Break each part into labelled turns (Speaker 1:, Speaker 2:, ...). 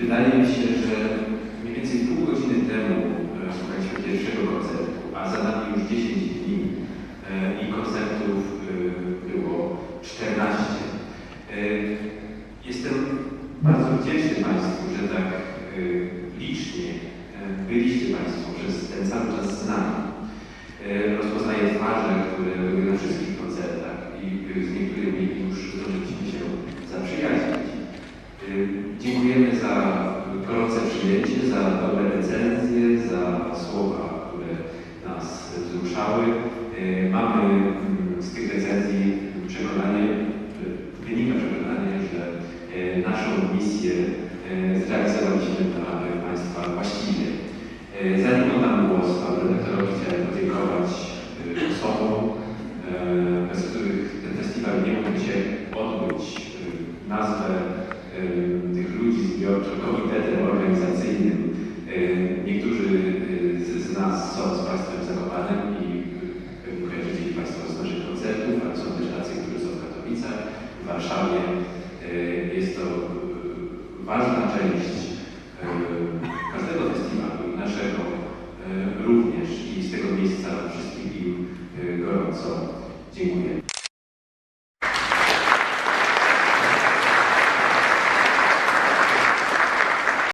Speaker 1: Wydaje mi się, że mniej więcej pół godziny temu e, słuchaliśmy pierwszego koncertu, a za nami już 10 dni e, i koncertów e, było 14. E, Jestem bardzo wdzięczny Państwu, że tak licznie byliście Państwo przez ten cały czas z nami. Rozpoznaję twarze, które Mamy mm, z tych recenzji przekonanie, wynika przekonanie, że y, naszą misję y, zrealizowaliśmy dla Państwa właściwie. Zanim oddam głos panu redaktorowi, chciałem podziękować osobom, bez których ten festiwal nie mógłby się odbyć. Nazwę tych ludzi zbiorczo komitetem Warszawie. Y, Jest to y, ważna część y, każdego festiwalu i naszego również i z tego miejsca wszystkim im gorąco dziękuję.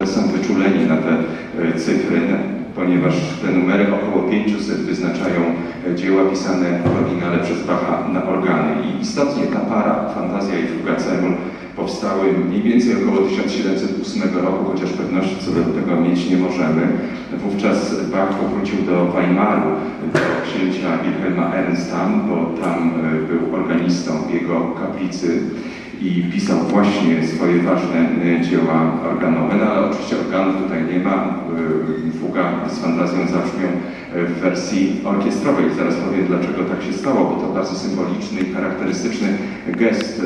Speaker 2: są wyczuleni na te e, cyfry, na- ponieważ te numery około 500 wyznaczają e, dzieła pisane w oryginale przez Bacha na organy. I istotnie ta para, Fantazja i Fuga Cemul, powstały mniej więcej około 1708 roku, chociaż pewności co do tego mieć nie możemy. Wówczas Bach powrócił do Weimaru, do księcia Wilhelma Ernsta, bo tam e, był organistą w jego kaplicy i pisał właśnie swoje ważne e, dzieła organowe, no ale oczywiście organów tutaj nie ma. E, Fuga z fantazją zabrzmią e, w wersji orkiestrowej. Zaraz powiem, dlaczego tak się stało, bo to bardzo symboliczny i charakterystyczny gest